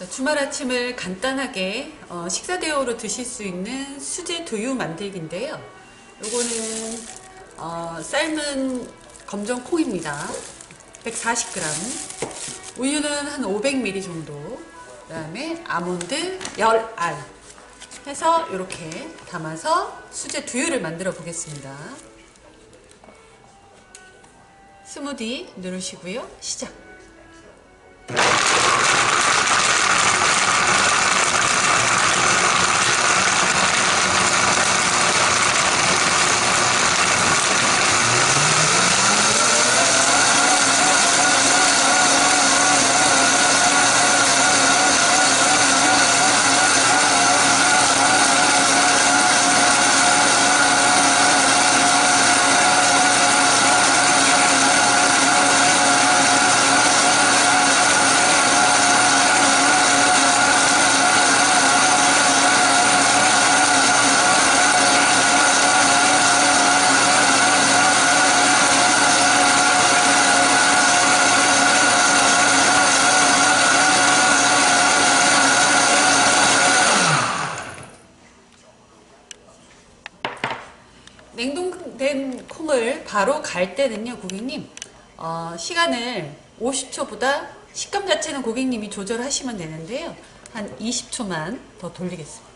자, 주말 아침을 간단하게 어, 식사 대용으로 드실 수 있는 수제 두유 만들기인데요. 요거는 어, 삶은 검정 콩입니다. 140g. 우유는 한 500ml 정도. 그 다음에 아몬드 10알 해서 이렇게 담아서 수제 두유를 만들어 보겠습니다. 스무디 누르시고요. 시작. 냉동된 콩을 바로 갈 때는요, 고객님, 어, 시간을 50초보다 식감 자체는 고객님이 조절하시면 되는데요. 한 20초만 더 돌리겠습니다.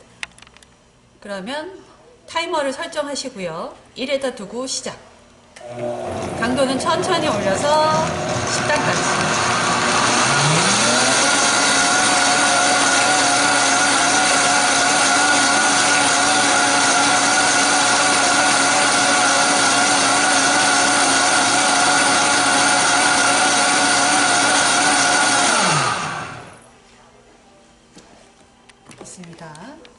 그러면 타이머를 설정하시고요. 1에다 두고 시작. 강도는 천천히 올려서 10단까지. 있습니다.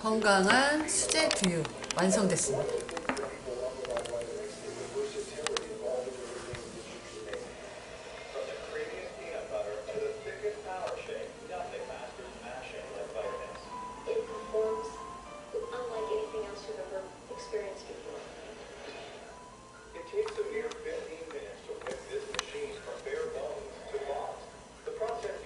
건강한 수제 두유 완성됐습니다.